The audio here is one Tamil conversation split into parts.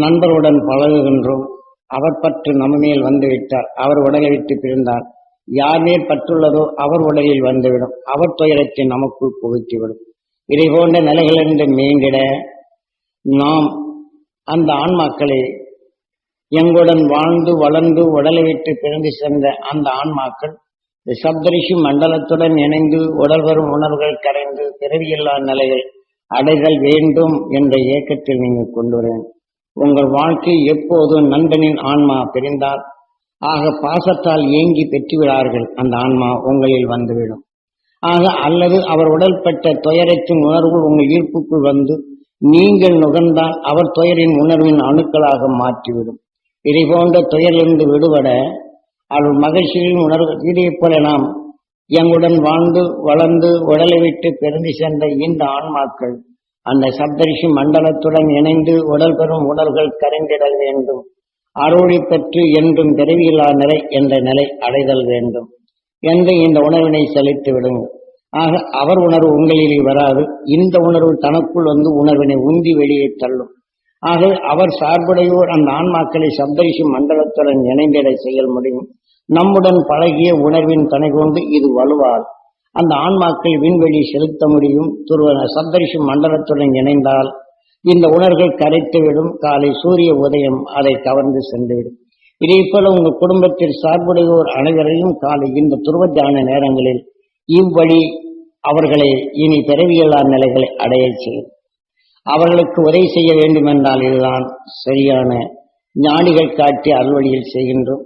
நண்பருடன் பழகுகின்றோம். அவர் பற்று நம்ம மேல் வந்துவிட்டார். அவர் உடலை விட்டு பிரிந்தார். யார் மேல் பற்றுள்ளதோ அவர் உடலில் வந்துவிடும். அவர் துயரத்தை நமக்குள் புகுத்திவிடும். இதை போன்ற நிலைகளிலிருந்து மீண்டிட நாம் அந்த ஆன்மாக்களை எங்களுடன் வாழ்ந்து வளர்ந்து உடலை விட்டு பிறந்து சென்ற அந்த ஆன்மாக்கள் சப்தரிஷி மண்டலத்துடன் இணைந்து உடல் வரும் உணர்வுகள் கரைந்து பிறவியில்லா நிலைகள் அடைதல் வேண்டும் என்ற இயக்கத்தில் நீங்கள் கொண்டு வரேன். உங்கள் வாழ்க்கை எப்போது நண்பனின் ஆன்மா பிரிந்தால் ஆக பாசத்தால் ஏங்கி பெற்றுவிடார்கள் அந்த ஆன்மா உங்களில் வந்துவிடும். ஆக அல்லது அவர் உடல்பட்ட துயரத்தின் உணர்வு உங்கள் ஈர்ப்புக்குள் வந்து நீங்கள் நுகர்ந்தால் அவர் துயரின் உணர்வின் அணுக்களாக மாற்றிவிடும். இதை போன்ற துயரிலிருந்து விடுபட அவர் மகிழ்ச்சியின் உணர்வு இதை போல நாம் எங்களுடன் வாழ்ந்து வளர்ந்து உடலை விட்டு பிறந்து சென்ற இந்த ஆன்மாக்கள் அந்த சப்தரிஷி மண்டலத்துடன் இணைந்து உடல் பெறும் உடல்கள் கரைந்திடல் வேண்டும். அருளி பெற்று என்றும் பிறவியில்லா நிலை என்ற நிலை அடைதல் வேண்டும். என்று இந்த உணர்வினை செலுத்தி விடுங்கள் ஆக அவர் உணர்வு உங்களிலே வராது. இந்த உணர்வு தனக்குள் வந்து உணர்வினை உந்தி வெளியே தள்ளும். ஆக அவர் சார்புடையோர் அந்த ஆன்மாக்களை சப்தரிஷி மண்டலத்துடன் இணைந்திட செயல் முடியும். நம்முடன் பழகிய உணர்வின் துணை கொண்டு இது வலுவால் அந்த ஆன்மாக்கள் விண்வெளி செலுத்த முடியும். துருவ சப்தரிஷி மண்டலத்துடன் இணைந்தால் இந்த உணர்கள் கரைத்துவிடும். காலை சூரிய உதயம் அதை கவர்ந்து சென்றுவிடும். இதே போல உங்கள் குடும்பத்தில் சார்புடையோர் அனைவரையும் காலை இந்த துருவஜான நேரங்களில் இவ்வழி அவர்களை இனி பிறவியல்லா நிலைகளை அடைய செய்யும். அவர்களுக்கு உதவி செய்ய வேண்டும் என்றால் இதுதான் சரியான ஞானிகள் காட்டி அல்வழியில் செய்கின்றோம்.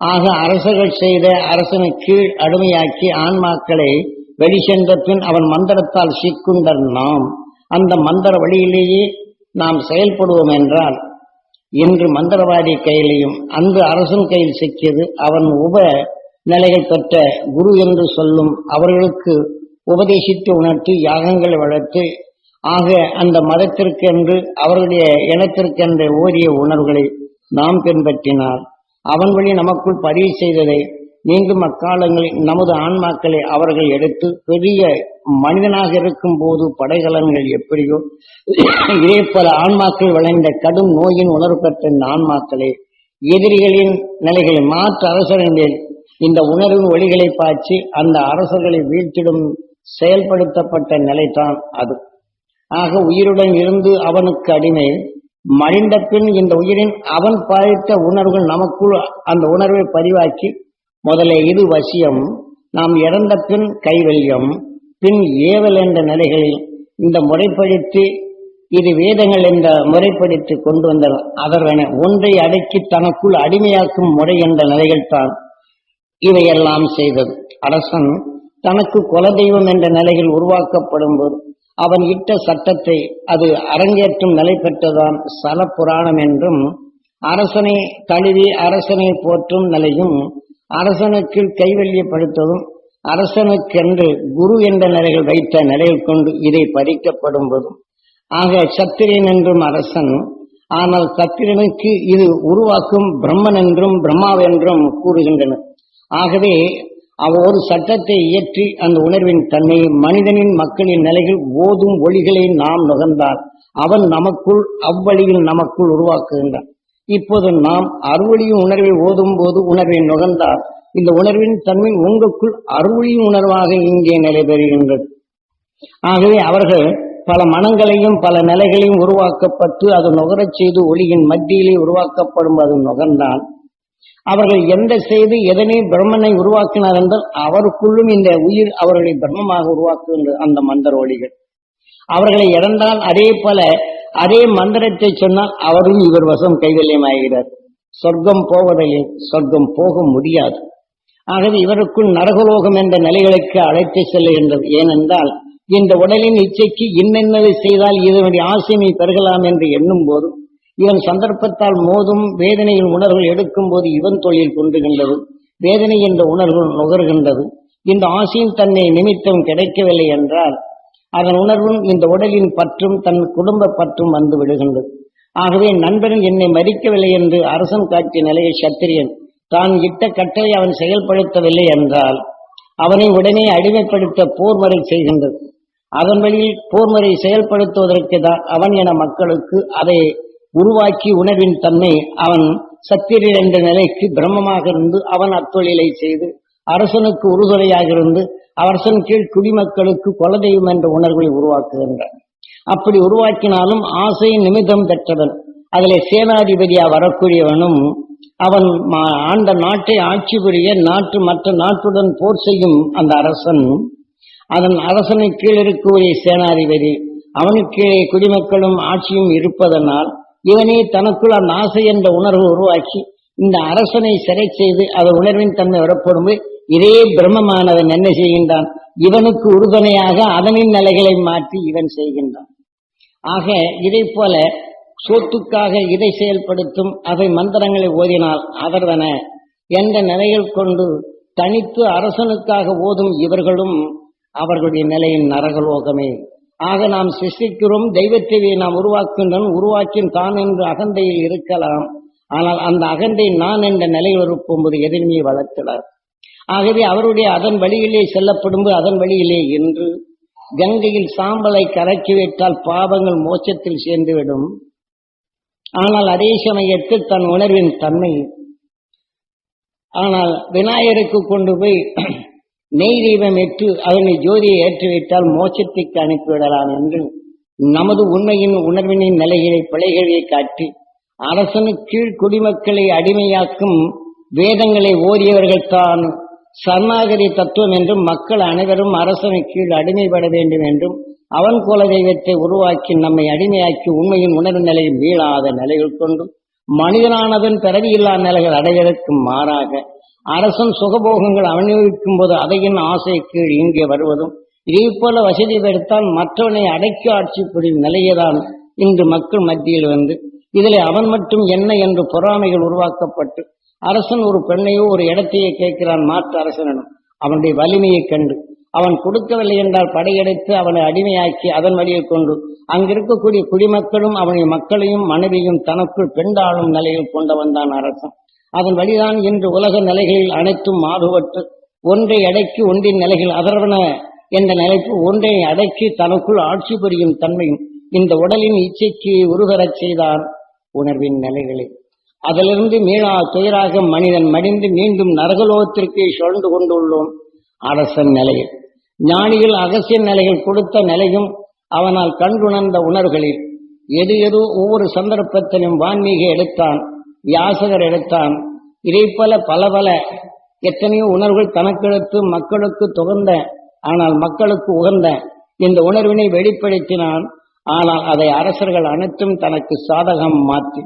ஆக அரசர்கள் செய்த அரசனை கீழ் அடிமையாக்கி ஆன்மாக்களை வெளிச்சென்ற பின் அவன் மந்திரத்தால் சிக்குண்டர் நாம். அந்த மந்திர வழியிலேயே நாம் செயல்படுவோம் என்றால் இன்று மந்திரவாதி கையிலையும் அன்று அரசன் கையில் சிக்கியது அவன் உப நிலைகள் பெற்ற குரு என்று சொல்லும் அவர்களுக்கு உபதேசித்து உணர்த்தி யாகங்களை வளர்த்து ஆக அந்த மதத்திற்கென்று அவர்களுடைய இனத்திற்கென்று ஓரிய உணர்வுகளை நாம் பின்பற்றினார் அவன் வழி நமக்குள் பதிவு செய்ததை நீங்கும் அக்காலங்களில் நமது ஆன்மாக்களை அவர்கள் எடுத்து பெரிய மனிதனாக இருக்கும் போது படைகலன்கள் எப்படியோ இதே பல ஆன்மாக்கள் விளைந்த கடும் நோயின் உணர்வு பெற்ற இந்த ஆன்மாக்களை எதிரிகளின் நிலைகளை மாற்று அரசர்களில் இந்த உணர்வு ஒளிகளை பாய்ச்சி அந்த அரசர்களை வீழ்த்திடும் செயல்படுத்தப்பட்ட நிலைதான் அது. ஆக உயிருடன் இருந்து அவனுக்கு அடிமை மடிந்த பின் இந்த உயிரின் அவன் பாதித்த உணர்வுகள் நமக்குள் அந்த உணர்வை பதிவாக்கி முதல்ல இது வசியம் நாம் இறந்த பின் கைவல்யம் பின் ஏவல் என்ற நிலைகளில் இந்த முறைப்படுத்தி இது வேதங்கள் என்ற முறைப்படுத்தி கொண்டு வந்த அதற்கென ஒன்றை அடக்கி தனக்குள் அடிமையாக்கும் முறை என்ற நிலைகள் தான் இவையெல்லாம் செய்தது. அரசன் தனக்கு குலதெய்வம் என்ற நிலையில் உருவாக்கப்படும் போது அவன் இட்ட சட்டத்தை அது அரங்கேற்றும் நிலை பெற்றதான் சல புராணம் என்றும் அரசனை தழுவி அரசனை போற்றும் நிலையும் அரசனுக்கு கைவல்யப்படுத்ததும் அரசனுக்கென்று குரு என்ற நிலைகள் வைத்த நிலையில் கொண்டு இதை பறிக்கப்படும் போதும் ஆக சத்திரியன் என்றும் அரசன் ஆனால் சத்திரனுக்கு இது உருவாக்கும் பிரம்மன் என்றும் பிரம்மாவென்றும் கூறுகின்றனர். ஆகவே ஒரு சட்டத்தை இயற்றி அந்த உணர்வின் தன்மையை மனிதனின் மக்களின் நிலையில் ஓதும் ஒளிகளை நாம் நுகர்ந்தார் அவன் நமக்குள் அவ்வழியில் நமக்குள் உருவாக்குகின்றான். இப்போது நாம் அறுவழியின் உணர்வை ஓதும் போது உணர்வை நுகர்ந்தார் இந்த உணர்வின் தன்மை உங்களுக்குள் அறுவழியின் உணர்வாக இங்கே நடைபெறுகின்றது ஆகவே அவர்கள் பல மனங்களையும் பல நிலைகளையும் உருவாக்கப்பட்டு அது நுகரச் செய்து ஒளியின் மத்தியிலே உருவாக்கப்படும் அது நுகர்ந்தான். அவர்கள் எந்த செய்து எதனே பிரம்மனை உருவாக்கினார் என்றால் அவருக்குள்ளும் இந்த உயிர் அவர்களை பிரம்மமாக உருவாக்குகின்ற அந்த மந்திர ஒளிகள் அவர்களை இறந்தால் அதே போல அதே மந்திரத்தை சொன்னால் அவரும் இவர் வசம் கைவல்யமாகிறார். சொர்க்கம் போவதில்லை சொர்க்கம் போக முடியாது. ஆகவே இவருக்குள் நரகலோகம் என்ற நிலைகளுக்கு அழைத்து செல்லுகின்றது. ஏனென்றால் இந்த உடலின் இச்சைக்கு இன்னென்னதை செய்தால் இதனுடைய ஆசையை பெருகலாம் என்று எண்ணும் போது இவன் சந்தர்ப்பத்தால் மோதும் வேதனையின் உணர்வுகள் எடுக்கும் போது இவன் தொழில் கொண்டுகின்றது. வேதனை என்ற உணர்வு நுகர்கின்றது. இந்த ஆசையின் தன்னை நிமித்தம் கிடைக்கவில்லை என்றால் அதன் உணர்வும் இந்த உடலின் பற்றும் தன் குடும்ப பற்றும் வந்து விடுகின்றது. ஆகவே நண்பன் என்னை மறிக்கவில்லை என்று அரசன் காட்டிய நிலையை சத்திரியன் தான் இட்ட கட்டளை அவன் செயல்படுத்தவில்லை என்றால் அவனை உடனே அடிமைப்படுத்த போர்முறை செய்கின்றது. அதன் வழியில் போர்முறை செயல்படுத்துவதற்கு தான் அவன் என மக்களுக்கு அதை உருவாக்கி உணர்வின் தன்மை அவன் சத்திரன் என்ற நிலைக்கு பிரம்மமாக இருந்து அவன் அத்தொழிலை செய்து அரசனுக்கு உறுதுணையாக இருந்து அரசன் கீழ் குடிமக்களுக்கு குலதெய்வம் என்ற உணர்வை உருவாக்குகின்றான். அப்படி உருவாக்கினாலும் ஆசை நிமித்தம் பெற்றவன் அதிலே சேனாதிபதியா வரக்கூடியவனும் அவன் மா- ஆண்ட நாட்டை ஆட்சி புரிய நாட்டு மற்ற நாட்டுடன் போர் செய்யும் அந்த அரசன் அதன் அரசனுக்கு கீழ் இருக்கக்கூடிய சேனாதிபதி அவனுக்கு குடிமக்களும் ஆட்சியும் இருப்பதனால் இவனே தனக்குள் அந்த ஆசை என்ற உணர்வு உருவாக்கி இந்த அரசனை சிறை செய்து அதன் உணர்வின் தன்மை வரப்படும் இதே பிரம்மமானவன் என்ன செய்கின்றான்? இவனுக்கு உறுதுணையாக அதனின் நிலைகளை மாற்றி இவன் செய்கின்றான். ஆக இதை போல சொத்துக்காக இதை செயல்படுத்தும் அவை மந்திரங்களை ஓதினால் அதர்வன என்ற நிலையில் கொண்டு தனித்து அரசனுக்காக ஓதும் இவர்களும் அவர்களுடைய நிலையின் நரகலோகமே. ஆக நாம் சிருஷ்டிக்கிறோம் தெய்வத்தை நாம் உருவாக்குகின்றோம் உருவாக்கின் தான் என்று அகந்தையில் இருக்கலாம். ஆனால் அந்த அகந்தை நான் என்ற நிலையில் இருக்கும்போது எதிர்மையை வளர்க்கிறார் ஆகவே அவருடைய அதன் வழியிலே செல்லப்படும்போது அதன் வழியிலே என்று கங்கையில் சாம்பலை கரைக்கி வைத்தால் பாவங்கள் மோட்சத்தில் சேர்ந்துவிடும். ஆனால் அதே சமயத்தில் தன் உணர்வின் தன்மை ஆனால் விநாயகருக்கு கொண்டு போய் நெய் தீபம் எட்டு அதனை ஜோதியை ஏற்றுவிட்டால் மோட்சத்திற்கு அனுப்பிவிடலாம் என்று நமது உண்மையின் உணர்வினின் நிலைகளை பிழைகளை காட்டி அரசனு கீழ் குடிமக்களை அடிமையாக்கும் வேதங்களை ஓதியவர்கள் தான் சரணாகதி தத்துவம் என்றும் மக்கள் அனைவரும் அரசனு கீழ் அடிமைப்பட வேண்டும் என்றும் அவன் குல தெய்வத்தை உருவாக்கி நம்மை அடிமையாக்கி உண்மையின் உணர்வு நிலையில் வீழாத நிலையில் கொண்டும் மனிதனானதன் பிறவியில்லா நிலைகள் அடைவதற்கு மாறாக அரசன் சுகபோகங்கள் அனுபவிக்கும் போது அதையின் ஆசை கீழ் இங்கே வருவதும் இதே போல வசதி பெருத்தால் மற்றவனை அடக்கி ஆட்சி புரியும் நிலையதான் இன்று மக்கள் மத்தியில் வந்து இதில் அவன் மட்டும் என்ன என்று பொறாமைகள் உருவாக்கப்பட்டு அரசன் ஒரு பெண்ணையோ ஒரு இடத்தையே கேட்கிறான் மாற்று அரசனிடம் அவனுடைய வலிமையைக் கண்டு அவன் கொடுக்கவில்லை என்றால் படையெடுத்து அவனை அடிமையாக்கி அதன் வழியை கொண்டு அங்கிருக்கக்கூடிய குடிமக்களும் அவனுடைய மக்களையும் மனைவியும் தனக்குள் பெண்டாளும் நிலையில் கொண்டு வந்தான் அரசன். அதன் வழிதான் இன்று உலக நிலைகளில் அனைத்தும் மாறுபட்டு ஒன்றை அடக்கி ஒன்றின் நிலைகள் அதர்வன என்ற நிலைக்கு ஒன்றை அடக்கி தனக்குள் ஆட்சி புரியும் தன்மையும் இந்த உடலின் இச்சைக்கு உருகரச் செய்தான் உணர்வின் நிலைகளை. அதிலிருந்து மீளா துயராக மனிதன் மடிந்து மீண்டும் நரகலோகத்திற்கு சுழந்து கொண்டுள்ளோம். அரசன் நிலையில் ஞானிகள் அகசிய நிலைகள் கொடுத்த நிலையும் அவனால் கண்டுணர்ந்த உணர்வுகளில் எது எது ஒவ்வொரு சந்தர்ப்பத்திலும் வான்மீக எடுத்தான் வியாசகர் எடுத்தான். இதைப்போல பல பல எத்தனையோ உணர்வுகள் தனக்கெடுத்து மக்களுக்கு துகந்த ஆனால் மக்களுக்கு உகந்த இந்த உணர்வினை வெளிப்படுத்தினான். ஆனால் அதை அரசர்கள் அனைத்தும் தனக்கு சாதகம் மாற்றி.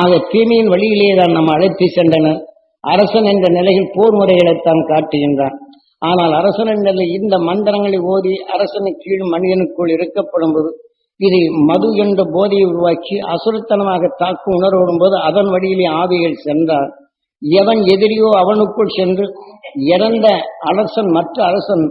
ஆக தீமையின் வழியிலே தான் நம்ம அழைத்து சென்றனர். அரசன் என்ற நிலையில் போர் முறைகளைத்தான் காட்டுகின்றான். ஆனால் அரசன் என்ற இந்த மந்திரங்களை ஓதி அரசனுக்கு கீழ் மனிதனுக்குள் இருக்கப்படும் போது இது மது என்ற போதையை உருவாக்கி அசுரத்தனமாக தாக்கும் உணர்வோடும் போது அதன் வழியிலே ஆவிகள் சென்றார். எவன் எதிரியோ அவனுக்குள் சென்று இறந்த அரசன் மற்ற அரசன்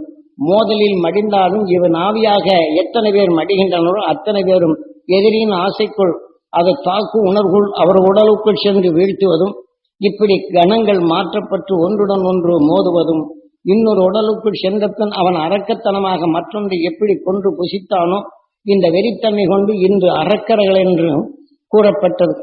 மோதலில் மடிந்தாலும் இவன் ஆவியாக எத்தனை பேர் மடிகின்றனரோ அத்தனை பேரும் எதிரியின் ஆசைக்குள் அதை தாக்கும் உணர்வுள் அவர் உடலுக்குள் சென்று வீழ்த்துவதும் இப்படி கணங்கள் மாற்றப்பட்டு ஒன்றுடன் ஒன்று மோதுவதும் இன்னொரு உடலுக்குள் சென்ற பின் அவன் அரக்கத்தனமாக மற்றொன்றை எப்படி கொன்று புசித்தானோ இந்த வெறித்தன்மை கொண்டு இன்று அறக்கரைகள் என்றும் கூறப்பட்டது.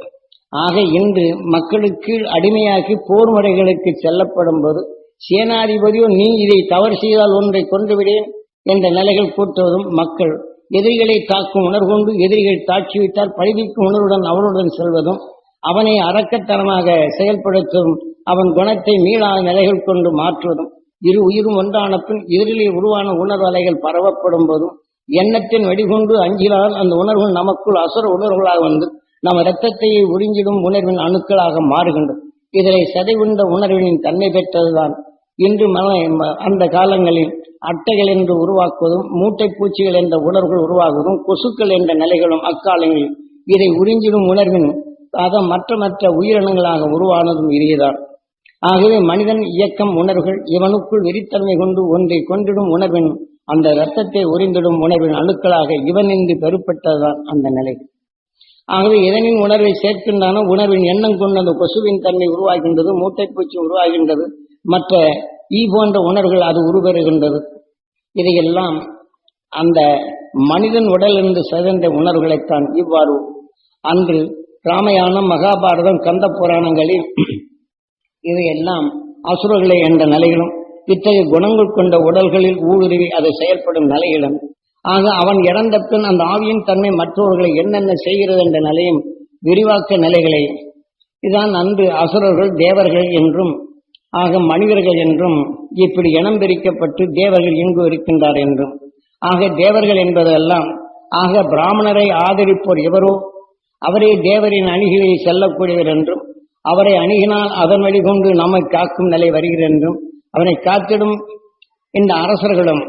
ஆக இன்று மக்களுக்கு அடிமையாக்கி போர் முறைகளுக்கு செல்லப்படும் போது சேனாதிபதியோ நீ இதை தவறு செய்தால் ஒன்றை கொன்றுவிடேன் என்ற நிலைகள் கூட்டுவதும் மக்கள் எதிரிகளை தாக்கும் உணர்கொண்டு எதிரிகள் வைத்தால் பழிவிக்கும் உணர்வுடன் அவனுடன் செல்வதும் அவனை அறக்கத்தனமாக செயல்படுத்தும் அவன் குணத்தை மீளாத நிலைகள் கொண்டு மாற்றுவதும் இரு உயிரும் ஒன்றான பின் எதிரிலே உருவான உணர்வலைகள் பரவப்படும் போதும் எண்ணத்தின் வெடிகொண்டு அஞ்சினால் அந்த உணர்வுகள் நமக்குள் அசுர உணர்வுகளாக வந்து நம் இரத்தத்தையே உறிஞ்சிடும் உணர்வின் அணுக்களாக மாறுகின்றது இதனை சதைவுண்ட உணர்வினின் தன்மை பெற்றதுதான். இன்று மன அந்த காலங்களில் அட்டைகள் என்று உருவாக்குவதும் மூட்டை பூச்சிகள் என்ற உணர்வுகள் உருவாகுவதும் கொசுக்கள் என்ற நிலைகளும் அக்காலங்களில் இதை உறிஞ்சிடும் உணர்வின் அதன் மற்ற மற்ற உயிரினங்களாக உருவானதும் இதுதான் ஆகவே மனிதன் இயக்கம் உணர்வுகள் இவனுக்குள் வெறித்தன்மை கொண்டு ஒன்றை கொண்டிடும் உணர்வின் அந்த இரத்தத்தை உறிந்திடும் உணர்வின் அணுக்களாக இவன் இன்று பெறப்பட்டதுதான் அந்த நிலை. ஆகவே இதனின் உணர்வை சேர்க்கின்றன உணர்வின் எண்ணம் கொண்டு அந்த கொசுவின் தன்மை உருவாகின்றது மூட்டைப்பூச்சி உருவாகின்றது மற்ற ஈ போன்ற உணர்வுகள் அது உருவருகின்றது இதையெல்லாம் அந்த மனிதன் உடலிருந்து சிதைந்த உணர்வுகளைத்தான் இவ்வாறு அன்று ராமாயணம் மகாபாரதம் கந்த புராணங்களில் இதையெல்லாம் அசுரர்களே என்ற நிலையிலும் இத்தகைய குணங்கள் கொண்ட உடல்களில் ஊடுருவி அது செயல்படும் நிலையிலும் ஆக அவன் இறந்த பின் அந்த ஆவியின் தன்மை மற்றவர்களை என்னென்ன செய்கிறது என்ற நிலையும் விரிவாக்க நிலைகளை. இதான் அன்று அசுரர்கள் தேவர்கள் என்றும் ஆக மனிதர்கள் என்றும் இப்படி இனம் பிரிக்கப்பட்டு தேவர்கள் இங்கு இருக்கின்றார் என்றும். ஆக தேவர்கள் என்பதெல்லாம் ஆக பிராமணரை ஆதரிப்போர் எவரோ அவரே தேவரின் அணுகிலே செல்லக்கூடியவர் என்றும் அவரை அணுகினால் அதன் வழிகொண்டு நம்மை காக்கும் நிலை வருகிறது என்றும் அவனை காத்திடும் இந்த அரசர்களும்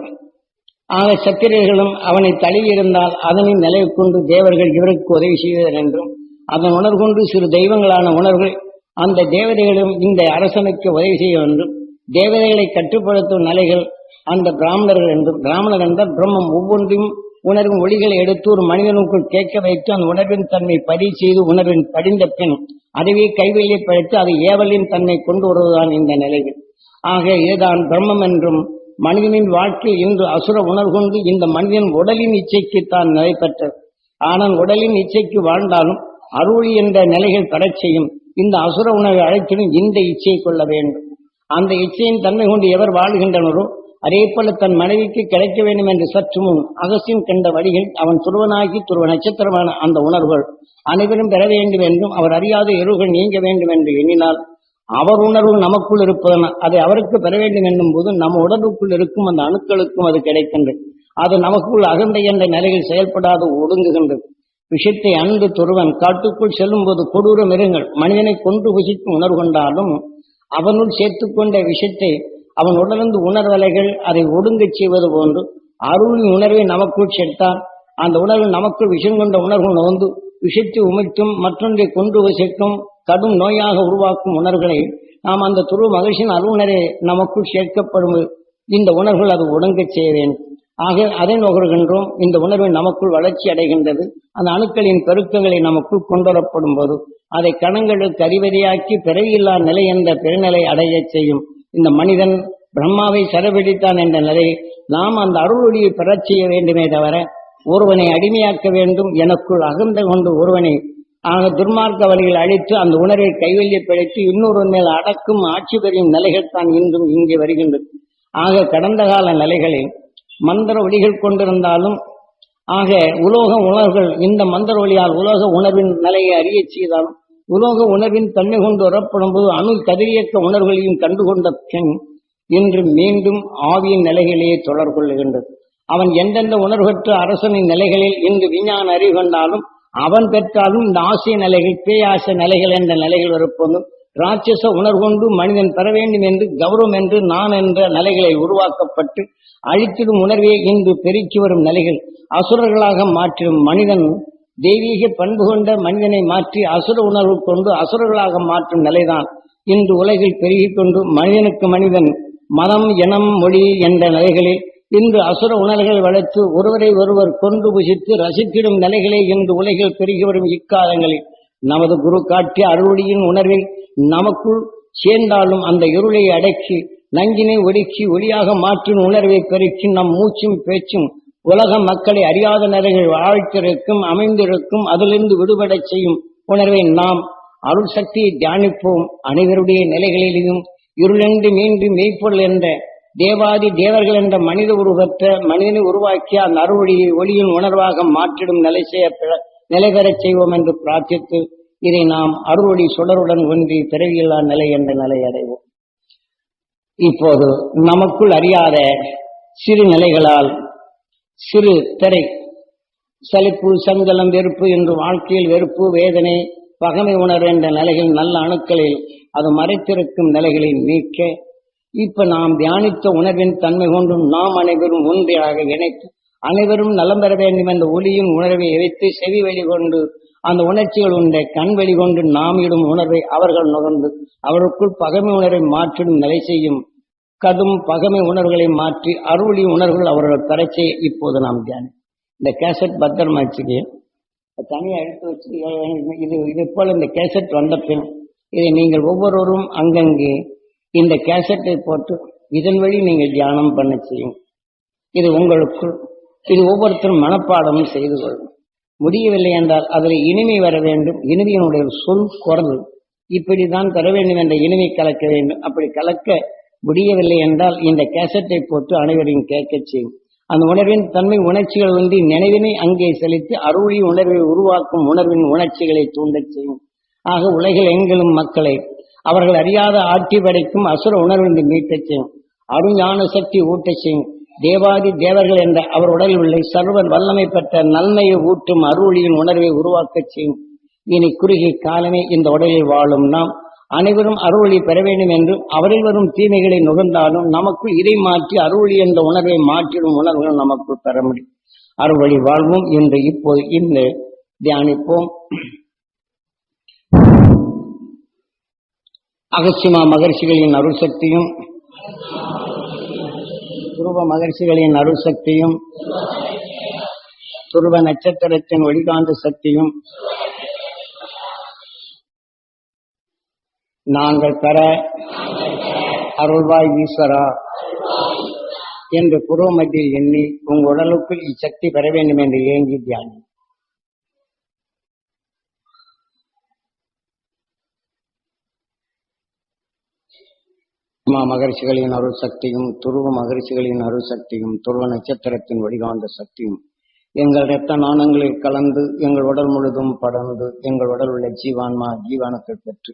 ஆக சத்திரியர்களும் அவனை தழுவியிருந்தால் அதனை நிலை கொண்டு தேவர்கள் இவருக்கு உதவி செய்வதன் என்றும் அதன் உணர்கொண்டு சிறு தெய்வங்களான உணர்வுகள் அந்த தேவதைகளும் இந்த அரசனுக்கு உதவி செய்ய வேண்டும். தேவதைகளை கட்டுப்படுத்தும் நிலைகள் அந்த பிராமணர்கள் என்றும் பிராமணர் என்றால் பிரம்மம் ஒவ்வொன்றையும் உணர்வும் ஒளிகளை எடுத்து ஒரு மனிதனுக்குள் கேட்க வைத்து அந்த உணர்வின் தன்மை பதிவு செய்து உணர்வின் படிந்த பின் அதுவே கைவெளியை படைத்து அது ஏவலின் தன்மை கொண்டு வருவதுதான் இந்த நிலைகள். ஆக ஏதான் பிரம்மம் என்றும் மனிதனின் வாழ்க்கை இன்று அசுர உணர்கொண்டு இந்த மனிதன் உடலின் இச்சைக்கு தான் நிலை பெற்றது. ஆனால் உடலின் இச்சைக்கு வாழ்ந்தாலும் அருள் என்ற நிலைகள் பெறச் செய்யும் இந்த அசுர உணவை அழைத்திடும் இந்த இச்சையை கொள்ள வேண்டும். அந்த இச்சையின் தன்மை கொண்டு எவர் வாழ்கின்றனரோ அதே போல தன் மனைவிக்கு கிடைக்க வேண்டும் என்று சற்று முன் அகசியம் கண்ட வழிகள் அவன் துருவனாகி துருவ நட்சத்திரமான அந்த உணர்வுகள் அனைவரும் பெற வேண்டும் என்றும் அவர் அறியாத எருகள் நீங்க வேண்டும் என்று எண்ணினால் அவர் உணர்வு நமக்குள் இருப்பதன அதை அவருக்கு பெற வேண்டும் என்னும் போது நம்ம உடலுக்குள் இருக்கும் அந்த அணுக்களுக்கும் அது கிடைக்கின்றது. அது நமக்குள் அகந்தை என்ற நிலையில் செயல்படாது ஒடுங்குகின்றது. விஷத்தை அன்று துருவன் காட்டுக்குள் செல்லும் போது கொடூர மிருகங்கள் மனிதனை கொன்று புசித்து உணர்வு கொண்டாலும் அவனுள் சேர்த்துக்கொண்ட விஷத்தை அவன் உடலிருந்து உணர்வலைகள் அதை ஒடுங்கச் செய்வது போன்று அருளின் உணர்வை நமக்குள் சேர்த்தால் அந்த உணர்வு நமக்குள் விஷம் கொண்ட உணர்வு நோந்து விஷத்தை உமிழ்த்தும் மற்றொன்றை கொன்று வசிக்கும் கடும் நோயாக உருவாக்கும் உணர்வுகளை நாம் அந்த துரு மகிழ்ச்சியின் அருணரை நமக்குள் சேர்க்கப்படும் இந்த உணர்வுகள் அது ஒடுங்கச் செய்வேன் ஆக அதை நுகர்கின்றோம். இந்த உணர்வு நமக்குள் வளர்ச்சி அடைகின்றது. அந்த அணுக்களின் பெருக்கங்களை நமக்குள் கொண்டுவரப்படும் போது அதை கணங்களுக்கு அறிவதையாக்கி பிறவியில்லா நிலை என்ற பெருநிலை அடையச் செய்யும். இந்த மனிதன் பிரம்மாவை சரபிடித்தான் என்ற நிலையை நாம் அந்த அருளொளியை பெறச் செய்ய வேண்டுமே தவிர ஒருவனை அடிமையாக்க வேண்டும் எனக்குள் அகந்த கொண்டு ஒருவனை ஆக துர்மார்க்க வழியில் அழித்து அந்த உணர்வை கைவெளியை பிழைத்து இன்னொரு மேல் அடக்கும் ஆட்சி பெறும் நிலைகள் தான் இன்றும் இங்கே வருகின்றது. ஆக கடந்த கால நிலைகளில் மந்திர ஒளிகள் கொண்டிருந்தாலும் ஆக உலோக உணர்வுகள் இந்த மந்திர ஒளியால் உலோக உணர்வின் நிலையை அறியச் செய்தாலும் உலோக உணர்வின் தன்மை கொண்டு வரப்படும் போது அணு கதிரியக்க உணர்வுகளையும் கண்டுகொண்ட பின் இன்று மீண்டும் ஆவியின் நிலைகளையே தொடர் கொள்ளுகின்றது அவன் எந்தெந்த உணர்வற்ற அரசனின் நிலைகளில் இன்று விஞ்ஞான அறிவு கொண்டாலும் அவன் பெற்றாலும் இந்த ஆசிய நிலைகள் பேயாச நிலைகள் என்ற நிலைகள் இருப்பதும் ராட்சச உணர்கொண்டு மனிதன் பெற வேண்டும் என்று கௌரவம் என்று நான் என்ற நிலைகளை உருவாக்கப்பட்டு அழித்திடும் உணர்வே இன்று பெருக்கி வரும் நிலைகள். அசுரர்களாக மாற்றும் மனிதன் தெய்வீக பண்பு கொண்ட மனிதனை மாற்றி அசுர உணர்வு கொண்டு அசுரர்களாக மாற்றும் நிலைதான் இன்று உலகில் பெருகிக் கொண்டு மனிதனுக்கு மனிதன் மதம் இனம் மொழி என்ற நிலைகளில் இன்று அசுர உணர்வுகளை வளர்த்து ஒருவரை ஒருவர் கொண்டு புசித்து ரசித்திடும் நிலைகளே இன்று உலகில் பெருகி வரும் இக்காலங்களில். நமது குரு காட்டிய அருளியின் உணர்வில் நமக்குள் சேர்ந்தாலும் அந்த இருளை அடக்கி நஞ்சினை ஒடுக்கி ஒளியாக மாற்றும் உணர்வை பெருக்கி நம் மூச்சும் பேச்சும் உலக மக்களை அறியாத நிலைகள் வாழ்த்திருக்கும் அமைந்திருக்கும் அதிலிருந்து விடுபட செய்யும் உணர்வை நாம் அருள் சக்தியை தியானிப்போம். அனைவருடைய நிலைகளிலும் இருளென்று மீண்டும் மெய்ப்பொருள் என்ற தேவாதி தேவர்கள் என்ற மனித உருவற்ற மனிதனை உருவாக்கிய அந்த அறுவழியை ஒளியின் உணர்வாக மாற்றிடும் நிலை செய்ய நிலை பெறச் செய்வோம் என்று பிரார்த்தித்து இதை நாம் அருள்வழி சுடருடன் ஒன்றி பிறவியில்லா நிலை என்ற நிலை அடைவோம். இப்போது நமக்குள் அறியாத சிறு நிலைகளால் சிறு திரை சலிப்பு சஞ்சலம் வெறுப்பு என்று வாழ்க்கையில் வெறுப்பு வேதனை பகமை உணர்வு என்ற நிலைகள் நல்ல அணுக்களில் அது மறைத்திருக்கும் நிலைகளை நீக்க இப்ப நாம் தியானித்த உணர்வின் தன்மை கொண்டும் நாம் அனைவரும் ஒன்றாக இணைத்து அனைவரும் நலம் பெற வேண்டும் என்ற ஒளியின் உணர்வை வைத்து செவி வெளிகொண்டு அந்த உணர்ச்சிகள் உண்டை கண் வெளிகொண்டு நாம் இடும் உணர்வை அவர்கள் நுகர்ந்து அவருக்குள் பகமை உணர்வை மாற்றிடும் நிலை செய்யும். கடும் பகமை உணர்வுகளை மாற்றி அருளி உணர்வுகள் அவர்கள் பெறச் இப்போது நாம் தியானி இந்த கேசட் பத்திரமா வச்சுக்க தனியா எடுத்து வச்சு இது இது போல இந்த கேசட் வந்த பின் இதை நீங்கள் ஒவ்வொருவரும் அங்கங்கே இந்த கேசட்டை போட்டு இதன் வழி நீங்கள் தியானம் பண்ண செய்யும். இது உங்களுக்குள் இது ஒவ்வொருத்தரும் மனப்பாடமும் செய்து கொள்ளும். முடியவில்லை என்றால் அதில் இனிமை வர வேண்டும். இனிமையினுடைய சொல் குரல். இப்படிதான் பெற வேண்டும் என்ற இனிமை கலக்க வேண்டும். அப்படி கலக்க முடியவில்லை என்றால் இந்த கேசட்டை போட்டு அனைவரையும் கேட்கச் செய்யும். அந்த உணர்வின் தன்மை உணர்ச்சிகள் வந்து நினைவினை அங்கே செலுத்தி அருளி உணர்வை உருவாக்கும் உணர்வின் உணர்ச்சிகளை தூண்டச் செய்யும். ஆக உலகில் எங்கிலும் மக்களை அவர்கள் அறியாத ஆட்சி படைக்கும் அசுர உணர்வின்றி மீட்டச் செய்யும். அருஞான சக்தி ஊட்டச் செய்யும். தேவாதி தேவர்கள் என்ற அவர் உடலில் உள்ள சர்வ வல்லமை பெற்ற நன்மையை ஊட்டும் அருளியின் உணர்வை உருவாக்கச் செய்யும். இனி குறுகிய காலமே இந்த உடலில் வாழும் நாம். அனைவரும் அருளி பெற வேண்டும் என்று அவரில் வரும் தீமைகளை நுகர்ந்தாலும் நமக்கு இதை மாற்றி அருளி என்ற உணர்வை மாற்றிடும் உணர்வுகள் நமக்கு பெற முடியும். அருள்வழி வாழ்வோம் என்று இப்போது இன்று தியானிப்போம். அகசியமா மகர்ஷிகளின் அருள் சக்தியும் துருவ மகர்ஷிகளின் அருள் சக்தியும் துருவ நட்சத்திரத்தின் ஒளிகாந்த சக்தியும் நாங்கள் பெற அருள்வாய் ஈஸ்வரா என்று புருவ மத்தியில் எண்ணி உங்கள் உடலுக்குள் இச்சக்தி பெற வேண்டும் என்று ஏங்கி தியானி மா மகர்ஷிகளின் அருள் சக்தியும் துருவ மகர்ஷிகளின் அருள் சக்தியும் துருவ நட்சத்திரத்தின் வடிகாந்த சக்தியும் எங்கள் இரத்த நாணங்களில் கலந்து எங்கள் உடல் முழுதும் படர்ந்து எங்கள் உடல் உள்ள ஜீவான்மா ஜீவானத்தை பெற்று.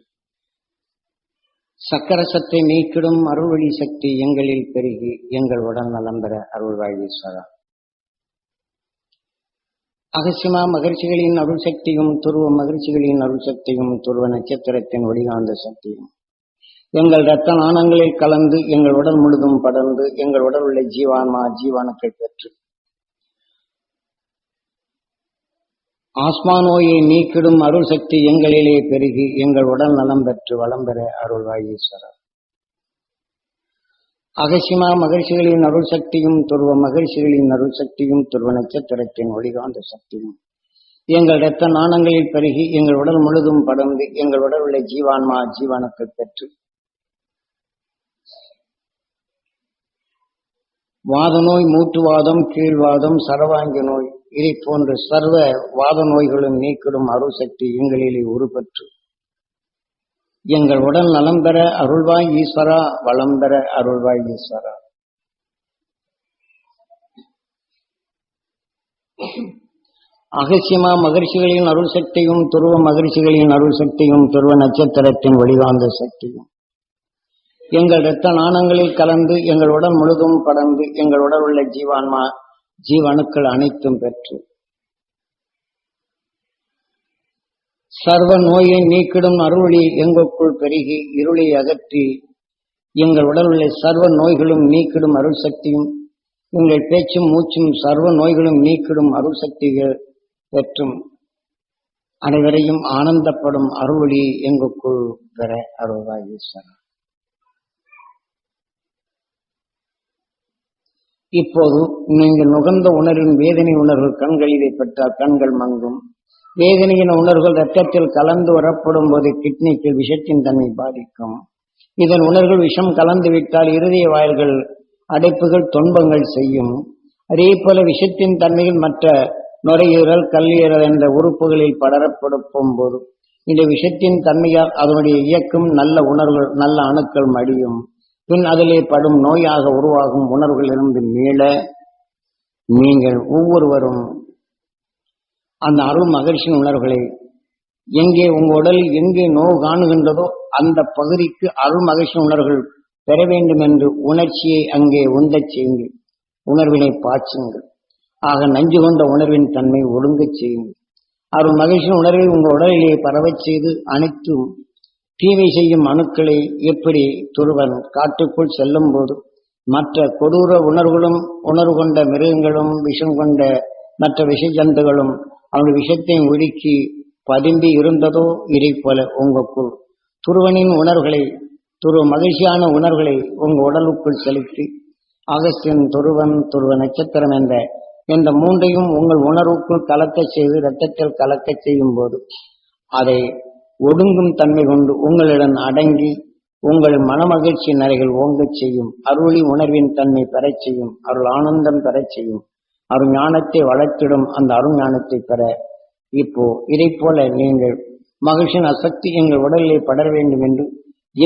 சக்கர சத்தை நீக்கிடும் அருள்வழி சக்தி எங்களில் பெருகி எங்கள் உடல் நலம் பெற அருள்வாழீஸ்வரா அகசிமா மகிழ்ச்சிகளின் அருள் சக்தியும் துருவ மகிழ்ச்சிகளின் அருள் சக்தியும் துருவ நட்சத்திரத்தின் ஒளிகாந்த சக்தியும். எங்கள் இரத்த நாணங்களில் கலந்து எங்கள் உடல் முழுதும் படர்ந்து எங்கள் உடல் உள்ள ஜீவான்மா ஜீவானுக்கள் பெற்று ஆஸ்மா நோயை நீக்கிடும் அருள் சக்தி எங்களிலே பெருகி எங்கள் உடல் நலம் பெற்று வளம் பெற அருள்வாயீஸ்வரர் அகசிமா மகிழ்ச்சிகளின் அருள் சக்தியும் துருவ மகிழ்ச்சிகளின் அருள் சக்தியும் துருவ நட்சத்திரத்தின் ஒளிகாந்த சக்தியும். எங்கள் இரத்த நாணங்களில் பெருகி எங்கள் உடல் முழுதும் படர்ந்து எங்கள் உடல் உள்ள ஜீவான்மா ஜீவானத்தை பெற்று வாத நோய் மூட்டுவாதம் கீழ்வாதம் சரவாங்க நோய் இதை போன்ற சர்வ வாத நோய்களும் நீக்கிடும் அருள் சக்தி எங்களிலே உருப்பற்று. எங்கள் உடல் நலம் பெற அருள்வாய் ஈஸ்வரா வளம் பெற அருள்வாய் ஈஸ்வரா. அகசியமா மகிழ்ச்சிகளின் அருள் சக்தியும் துருவ மகிழ்ச்சிகளின் அருள் சக்தியும் துருவ நட்சத்திரத்தின் ஒளிகாந்த சக்தியும். எங்கள் இரத்த நாணங்களில் கலந்து எங்கள் உடல் முழுதும் படர்ந்து எங்கள் உடல் உள்ள ஜீவான்மா ஜீவணுக்கள் அனைத்தும் பெற்று. சர்வ நோயை நீக்கிடும் அருளி எங்களுக்குள் பெருகி இருளை அகற்றி எங்கள் உடல் உள்ள சர்வ நோய்களும் நீக்கிடும் அருள் சக்தியும் எங்கள் பேச்சும் மூச்சும் சர்வ நோய்களும் நீக்கிடும் அருள் சக்திகள் பெற்றும். அனைவரையும் ஆனந்தப்படும் அருளி எங்களுக்குள் பெற அருள்வாய் ஈஸ்வரன் இப்போது நீங்கள் நுகர்ந்த உணர்வின் வேதனை உணர்வு கண்கள் இதை பெற்றால் கண்கள் மங்கும். வேதனையின் உணர்வுகள் ரத்தத்தில் கலந்து வரப்படும் போது கிட்னிக்கு விஷத்தின் தன்மை பாதிக்கும். இதன் உணர்வுகள் விஷம் கலந்து விட்டால் இருதய வாயில்கள் அடைப்புகள் துன்பங்கள் செய்யும். அதே போல விஷத்தின் தன்மையில் மற்ற நுரையீரல் கல்லீரல் என்ற உறுப்புகளில் படரப்படுத்தும் போது இந்த விஷத்தின் தன்மையால் அதனுடைய இயக்கம் நல்ல உணர்வுகள் நல்ல அணுக்கள் மடியும். பின் அதிலே படும் நோயாக உருவாகும் உணர்வுகளிலிருந்து மீள நீங்கள் ஒவ்வொருவரும் அந்த அருள் மகிழ்ச்சியின் உணர்வுகளை எங்கே உங்க உடலில் எங்கே நோவு காணுகின்றதோ அந்த பகுதிக்கு அருள் மகிழ்ச்சி உணர்வுகள் பெற வேண்டும் என்று உணர்ச்சியை அங்கே உந்தச் செய்யுங்கள். உணர்வினை பாய்ச்சுங்கள். ஆக நஞ்சு கொண்ட உணர்வின் தன்மை ஒழுங்கச் செய்யுங்கள். அருள் மகிழ்ச்சியின் உணர்வை உங்கள் உடலிலே பரவச் செய்து அனைத்தும் தீமை செய்யும் அணுக்களை எப்படி துருவன் காட்டுக்குள் செல்லும் போது மற்ற கொடூர உணர்வுகளும் உணர்வு கொண்ட மிருகங்களும் விஷம் கொண்ட மற்ற விஷ ஜந்துகளும் அவனுடைய விஷத்தை ஒடுக்கி பதும்பி இருந்ததோ இதை போல உங்களுக்குள் துருவனின் உணர்வுகளை துருவ மகிழ்ச்சியான உணர்வுகளை உங்கள் உடலுக்குள் செலுத்தி அகஸ்தியன் துருவன் துருவ நட்சத்திரம் என்ற இந்த மூன்றையும் உங்கள் உணர்வுக்குள் கலக்க செய்து இரத்தத்தில் கலக்க செய்யும் போது அதை ஒடுங்கும் தன்மை கொண்டு உங்களிடம் அடங்கி உங்கள் மனமகிழ்ச்சி நரைகள் ஓங்கச் செய்யும். அருளி உணர்வின் தன்மை பெறச் செய்யும். அருள் ஆனந்தம் பெறச் செய்யும். அருள் ஞானத்தை வளர்த்திடும் அந்த அருள் ஞானத்தை பெற. இப்போ இதை போல நீங்கள் மகிழ்ச்சியின் அசக்தி எங்கள் உடலிலே படர வேண்டும் என்று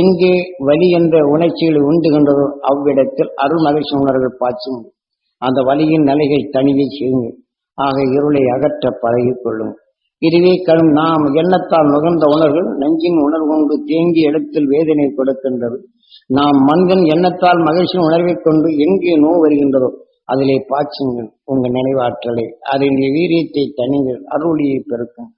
எங்கே வலி என்ற உணர்ச்சிகளை உண்டுகின்றதோ அவ்விடத்தில் அருள் மகிழ்ச்சி உணர்வுகள் பாய்ச்சும். அந்த வலியின் நிலையை தனியை செய்யுங்கள் ஆக இருளை அகற்ற பழகிக் கொள்ளுங்கள் இதுவே கடும் நாம் எண்ணத்தால் நுகர்ந்த உணர்வுகள் நெஞ்சின் உணர்வு கொண்டு தேங்கி இடத்தில் வேதனை கொடுக்கின்றது. நாம் மனிதன் எண்ணத்தால் மகிழ்ச்சியின் உணர்வை கொண்டு எங்கே நோ வருகின்றதோ அதிலே பாய்ச்சுங்கள் உங்க நினைவாற்றலை. அதில் வீரியத்தை தனிங்கள் அருளியை பெருக்கும்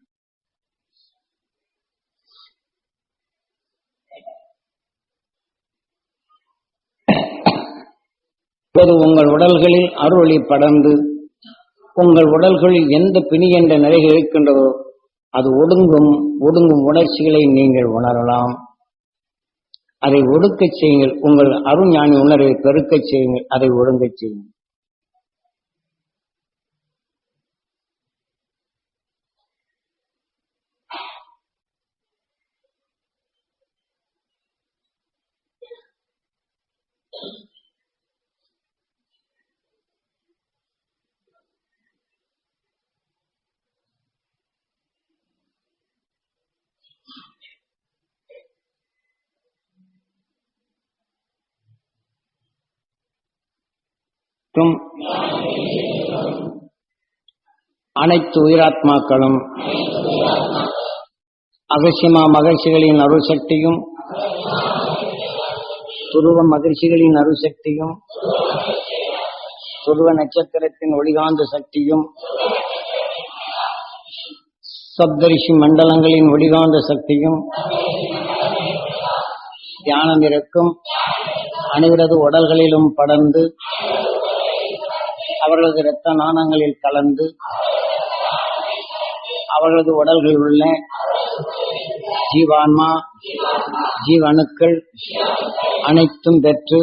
பொது உங்கள் உடல்களில் அருளி படர்ந்து உங்கள் உடல்களில் எந்த பிணி என்ற நிலைகள் இருக்கின்றதோ அது ஒடுங்கும் ஒடுங்கும் உணர்ச்சிகளை நீங்கள் உணரலாம். அதை ஒடுக்கச் செய்யுங்கள். உங்கள் அருஞானி உணர்வை பெருக்கச் செய்யுங்கள். அதை ஒடுங்கச் செய்யுங்கள். மற்றும் அனைத்து உயிராத்மாக்களும் அகசியமா மகிழ்ச்சிகளின் அருள்சக்தியும் துருவ மகிழ்ச்சிகளின் அருள்சக்தியும் துருவ நட்சத்திரத்தின் ஒளிகாந்த சக்தியும் சப்தரிஷி மண்டலங்களின் ஒளிகாந்த சக்தியும் தியானம் இருக்கும் அனைவரது உடல்களிலும் படர்ந்து அவர்களது இரத்த நாணங்களில் கலந்து அவர்களது உடல்களில் உள்ள ஜீவான்மா ஜீவணுக்கள் அனைத்தும் பெற்று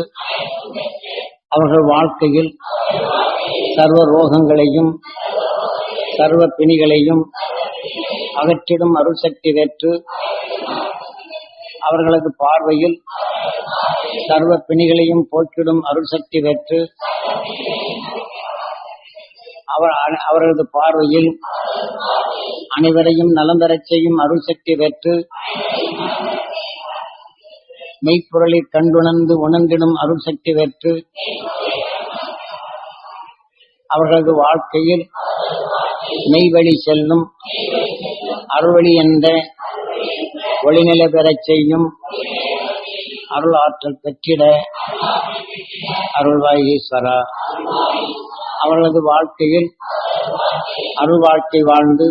அவர்கள் வாழ்க்கையில் சர்வ ரோகங்களையும் சர்வ பிணிகளையும் அகற்றிடும் அருள் சக்தி பெற்று அவர்களது பார்வையில் சர்வ பிணிகளையும் போக்கிடும் அருள் சக்தி பெற்று அவர் அவரது பார்வையில் அனைவரையும் நலம் செய்யும் அருள் சக்தி பெற்று மெய்ப்பொருளை கண்டுணர்ந்து உணர்ந்திடும் அருள் சக்தி பெற்று அவர்களது வாழ்க்கையில் மெய்வழி செல்லும் அருள்வழி என்ற ஒளிநிலை பெறச் செய்யும் அருள் ஆற்றல் பெற்றிட அருள்வாய் ஈஸ்வரா அவர்களது வாழ்க்கையில் அருள் வாழ்க்கை வாழ்ந்து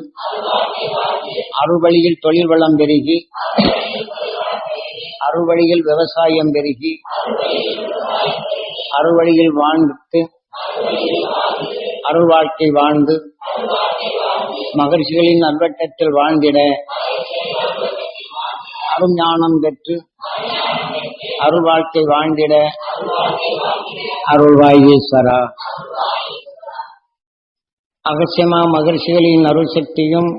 அறுவழியில் தொழில் வளம் பெருகி அறுவழியில் விவசாயம் பெருகி அறுவழியில் வாழ்ந்து அருள் வாழ்க்கை வாழ்ந்து மகிழ்ச்சிகளின் நல்வட்டத்தில் வாழ்ந்திட அருஞானம் பெற்று அருள் வாழ்க்கை வாழ்ந்திட அருள்வாயீஸ்வரா. அகசியமா மகிழ்ச்சிகளின் அருள் சக்தியும்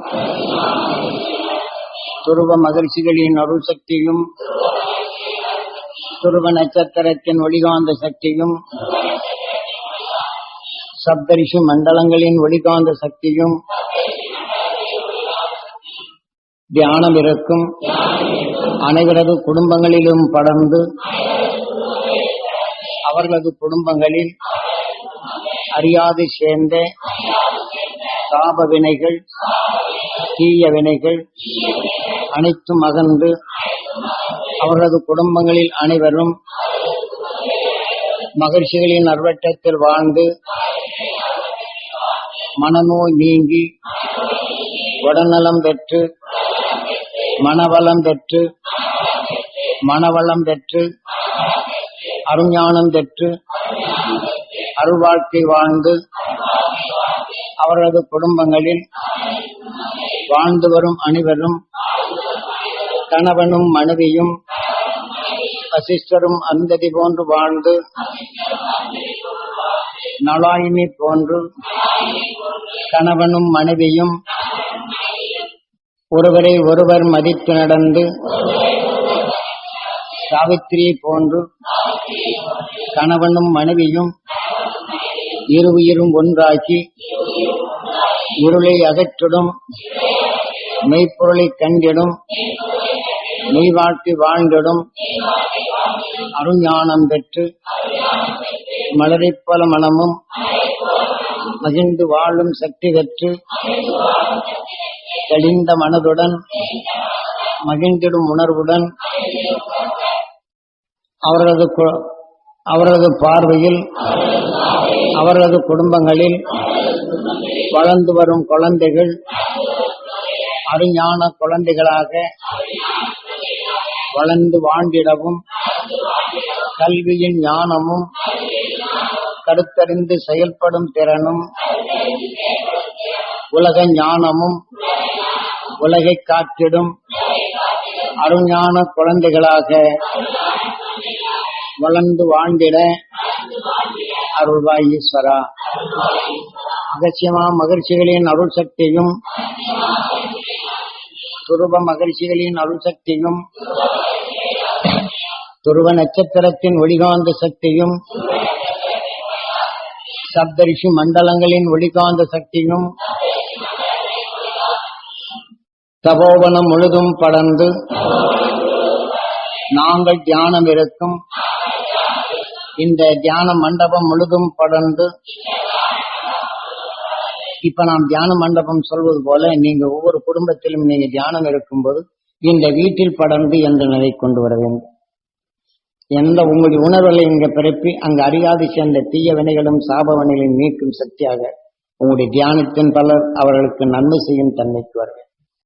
துருவ மகிழ்ச்சிகளின் அருள் சக்தியும் துருவ நட்சத்திரத்தின் ஒளிகாந்த சக்தியும் சப்தரிஷி மண்டலங்களின் ஒளிகாந்த சக்தியும் தியானம் இருக்கும். அனைவரது குடும்பங்களிலும் படர்ந்து அவர்களது குடும்பங்களில் அறியாது சேர்ந்த சாப வினைகள் தீய வினைகள் அனைத்தும் அகன்று அவர்களது குடும்பங்களில் அனைவரும் மகிழ்ச்சிகளின் நர்வட்டத்தில் வாழ்ந்து மனநோய் நீங்கி உடல்நலம் பெற்று மனவளம் பெற்று மனவளம் பெற்று அருஞானம் பெற்று அருள்வாழ்க்கை வாழ்ந்து அவரது குடும்பங்களில் வாழ்ந்து வரும் அனைவரும் கணவனும் மனைவியும் வசிஷ்டரும் அந்ததி போன்று வாழ்ந்து நலாயினி போன்று கணவனும் மனைவியும் ஒருவரை ஒருவர் மதித்து நடந்து சாவித்திரியை போன்று கணவனும் மனைவியும் இரு உயிரும் ஒன்றாக்கி இருளை அகற்றிடும். மெய்ப்பொருளை கண்டிடும். மெய் வாழ்க்கை வாழ்ந்திடும். அருஞானம் பெற்று மலரைப்பல மனமும் மகிழ்ந்து வாழும் சக்தி பெற்று தெளிந்த மனதுடன் மகிழ்ந்திடும் உணர்வுடன் அவரது கு- அவரது பார்வையில் அவரது குடும்பங்களில் வளர்ந்து வரும் குழந்தைகள் அருஞான குழந்தைகளாக வளர்ந்து வாழ்ந்திடவும் கல்வியின் ஞானமும் கருத்தறிந்து செயல்படும் திறனும் உலக ஞானமும் உலகை காற்றிடும் அருஞான குழந்தைகளாக வளர்ந்து வாழ்ந்திட அருள்வாய் ஈஸ்வரா அகசியமா மகிழ்ச்சிகளின் அருள் சக்தியும் துருவ மகிழ்ச்சிகளின் அருள் சக்தியும் துருவ நட்சத்திரத்தின் ஒளிகாந்த சக்தியும் சப்தரிஷி மண்டலங்களின் ஒளிகாந்த சக்தியும் தபோவனம் முழுதும் படர்ந்து நாங்கள் தியானம் இருக்கும் இந்த தியான மண்டபம் முழுதும் படர்ந்து இப்ப நாம் தியான மண்டபம் சொல்வது போல நீங்க ஒவ்வொரு குடும்பத்திலும் நீங்க தியானம் இருக்கும்போது இந்த வீட்டில் படர்ந்து என்ற நிலை கொண்டு வர வேண்டும்? எந்த உங்களுடைய உணர்வுகளை இங்க பிறப்பி அங்கு அறியாது சேர்ந்த தீய வினைகளும் சாப வினைகளையும் நீக்கும் சக்தியாக உங்களுடைய தியானத்தின் பலர் அவர்களுக்கு நன்மை செய்யும் தன்மைக்கு வருவேன்